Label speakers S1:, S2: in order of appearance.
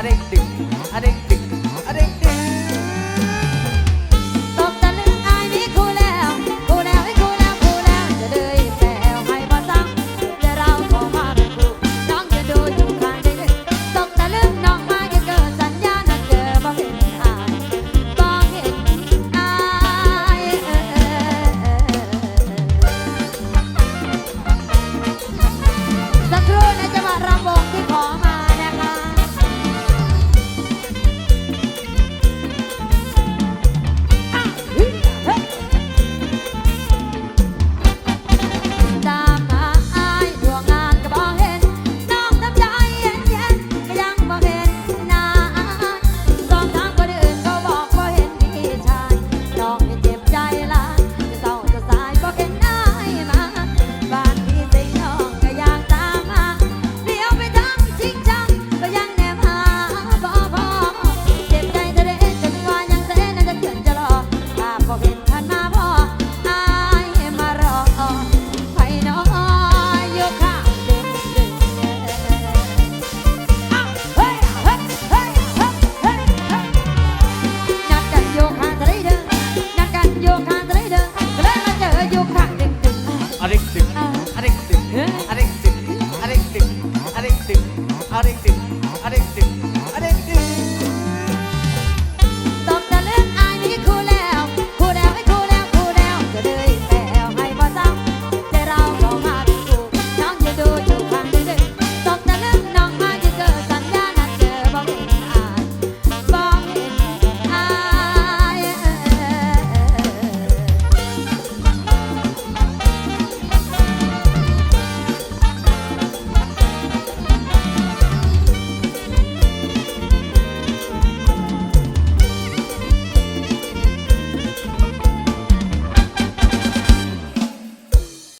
S1: আরেকটু
S2: บ่เห็นท่านมาบ่อายมารอไฟน้อยอยู่ข้างเดิมเดิมเฮ้ยเฮ้ยเฮ้ยเฮ้ยเฮ้ยเฮ้ยนัดกันอยู่ข้างเด้อนัดกันอยู่ข้างเด้อก็เลมาเจออยู่ข้างเดิมเดิม
S1: อะไรตึกอะไรตึกอะไรตึกอะไรตึก